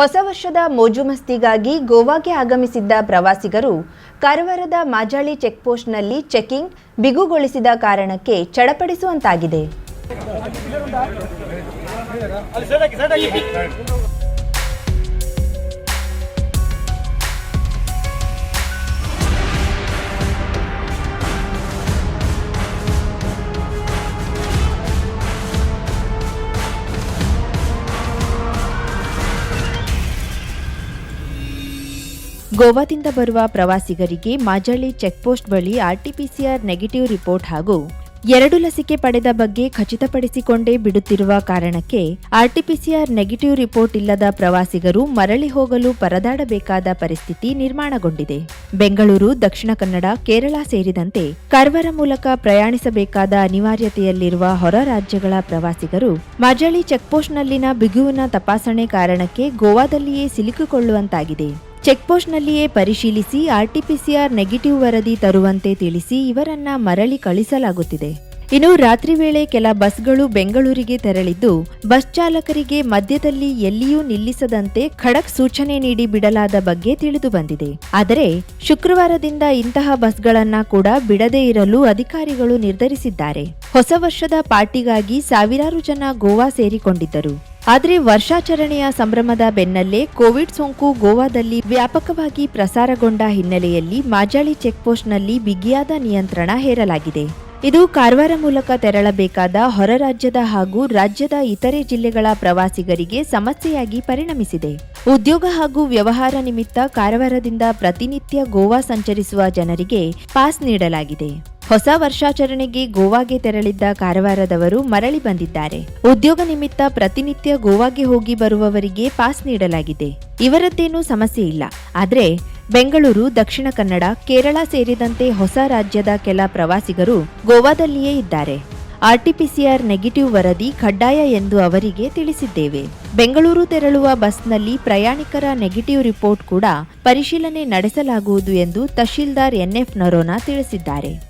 ಹೊಸ ವರ್ಷದ ಮೋಜು ಮಸ್ತಿಗಾಗಿ ಗೋವಾಗೆ ಆಗಮಿಸಿದ್ದ ಪ್ರವಾಸಿಗರು ಕಾರವಾರದ ಮಾಜಾಳಿ ಚೆಕ್ಪೋಸ್ಟ್ನಲ್ಲಿ ಚೆಕಿಂಗ್ ಬಿಗುಗೊಳಿಸಿದ ಕಾರಣಕ್ಕೆ ಚಡಪಡಿಸುವಂತಾಗಿದೆ. ಗೋವಾದಿಂದ ಬರುವ ಪ್ರವಾಸಿಗರಿಗೆ ಮಾಜಳ್ಳಿ ಚೆಕ್ಪೋಸ್ಟ್ ಬಳಿ ಆರ್ಟಿಪಿಸಿಆರ್ ನೆಗೆಟಿವ್ ರಿಪೋರ್ಟ್ ಹಾಗೂ ಎರಡು ಲಸಿಕೆ ಪಡೆದ ಬಗ್ಗೆ ಖಚಿತಪಡಿಸಿಕೊಂಡೇ ಬಿಡುತ್ತಿರುವ ಕಾರಣಕ್ಕೆ ಆರ್ಟಿಪಿಸಿಆರ್ ನೆಗೆಟಿವ್ ರಿಪೋರ್ಟ್ ಇಲ್ಲದ ಪ್ರವಾಸಿಗರು ಮರಳಿ ಹೋಗಲು ಪರದಾಡಬೇಕಾದ ಪರಿಸ್ಥಿತಿ ನಿರ್ಮಾಣಗೊಂಡಿದೆ. ಬೆಂಗಳೂರು, ದಕ್ಷಿಣ ಕನ್ನಡ, ಕೇರಳ ಸೇರಿದಂತೆ ಕರ್ವರ ಮೂಲಕ ಪ್ರಯಾಣಿಸಬೇಕಾದ ಅನಿವಾರ್ಯತೆಯಲ್ಲಿರುವ ಹೊರ ರಾಜ್ಯಗಳ ಪ್ರವಾಸಿಗರು ಮಾಜಳಿ ಚೆಕ್ಪೋಸ್ಟ್ನಲ್ಲಿನ ಬಿಗುವಿನ ತಪಾಸಣೆ ಕಾರಣಕ್ಕೆ ಗೋವಾದಲ್ಲಿಯೇ ಸಿಲುಕಿಕೊಳ್ಳುವಂತಾಗಿದೆ. ಚೆಕ್ಪೋಸ್ಟ್ನಲ್ಲಿಯೇ ಪರಿಶೀಲಿಸಿ ಆರ್ಟಿಪಿಸಿಆರ್ ನೆಗೆಟಿವ್ ವರದಿ ತರುವಂತೆ ತಿಳಿಸಿ ಇವರನ್ನ ಮರಳಿ ಕಳಿಸಲಾಗುತ್ತಿದೆ. ಇನ್ನು ರಾತ್ರಿ ವೇಳೆ ಕೆಲ ಬಸ್ಗಳು ಬೆಂಗಳೂರಿಗೆ ತೆರಳಿದ್ದು, ಬಸ್ ಚಾಲಕರಿಗೆ ಮಧ್ಯದಲ್ಲಿ ಎಲ್ಲಿಯೂ ನಿಲ್ಲಿಸದಂತೆ ಖಡಕ್ ಸೂಚನೆ ನೀಡಿ ಬಿಡಲಾದ ಬಗ್ಗೆ ತಿಳಿದು ಬಂದಿದೆ. ಆದರೆ, ಶುಕ್ರವಾರದಿಂದ ಇಂತಹ ಬಸ್ಗಳನ್ನ ಕೂಡ ಬಿಡದೇ ಇರಲು ಅಧಿಕಾರಿಗಳು ನಿರ್ಧರಿಸಿದ್ದಾರೆ. ಹೊಸ ವರ್ಷದ ಪಾರ್ಟಿಗಾಗಿ ಸಾವಿರಾರು ಜನ ಗೋವಾ ಸೇರಿಕೊಂಡಿದ್ದರು. ಆದರೆ ವರ್ಷಾಚರಣೆಯ ಸಂಭ್ರಮದ ಬೆನ್ನಲ್ಲೇ ಕೋವಿಡ್ ಸೋಂಕು ಗೋವಾದಲ್ಲಿ ವ್ಯಾಪಕವಾಗಿ ಪ್ರಸಾರಗೊಂಡ ಹಿನ್ನೆಲೆಯಲ್ಲಿ ಮಾಜಾಳಿ ಚೆಕ್ಪೋಸ್ಟ್ನಲ್ಲಿ ಬಿಗಿಯಾದ ನಿಯಂತ್ರಣ ಹೇರಲಾಗಿದೆ. ಇದು ಕಾರವಾರ ಮೂಲಕ ತೆರಳಬೇಕಾದ ಹೊರ ರಾಜ್ಯದ ಹಾಗೂ ರಾಜ್ಯದ ಇತರೆ ಜಿಲ್ಲೆಗಳ ಪ್ರವಾಸಿಗರಿಗೆ ಸಮಸ್ಯೆಯಾಗಿ ಪರಿಣಮಿಸಿದೆ. ಉದ್ಯೋಗ ಹಾಗೂ ವ್ಯವಹಾರ ನಿಮಿತ್ತ ಕಾರವಾರದಿಂದ ಪ್ರತಿನಿತ್ಯ ಗೋವಾ ಸಂಚರಿಸುವ ಜನರಿಗೆ ಪಾಸ್ ನೀಡಲಾಗಿದೆ. ಹೊಸ ವರ್ಷಾಚರಣೆಗೆ ಗೋವಾಗೆ ತೆರಳಿದ್ದ ಕಾರವಾರದವರು ಮರಳಿ ಬಂದಿದ್ದಾರೆ. ಉದ್ಯೋಗ ನಿಮಿತ್ತ ಪ್ರತಿನಿತ್ಯ ಗೋವಾಗೆ ಹೋಗಿ ಬರುವವರಿಗೆ ಪಾಸ್ ನೀಡಲಾಗಿದೆ. ಇವರದ್ದೇನೂ ಸಮಸ್ಯೆ ಇಲ್ಲ. ಆದರೆ ಬೆಂಗಳೂರು, ದಕ್ಷಿಣ ಕನ್ನಡ, ಕೇರಳ ಸೇರಿದಂತೆ ಹೊಸ ರಾಜ್ಯದ ಕೆಲ ಪ್ರವಾಸಿಗರು ಗೋವಾದಲ್ಲಿಯೇ ಇದ್ದಾರೆ. ಆರ್ಟಿಪಿಸಿಆರ್ ನೆಗೆಟಿವ್ ವರದಿ ಕಡ್ಡಾಯ ಎಂದು ಅವರಿಗೆ ತಿಳಿಸಿದ್ದೇವೆ. ಬೆಂಗಳೂರು ತೆರಳುವ ಬಸ್ನಲ್ಲಿ ಪ್ರಯಾಣಿಕರ ನೆಗೆಟಿವ್ ರಿಪೋರ್ಟ್ ಕೂಡ ಪರಿಶೀಲನೆ ನಡೆಸಲಾಗುವುದು ಎಂದು ತಹಶೀಲ್ದಾರ್ ಎನ್ಎಫ್ ನರೋನಾ ತಿಳಿಸಿದ್ದಾರೆ.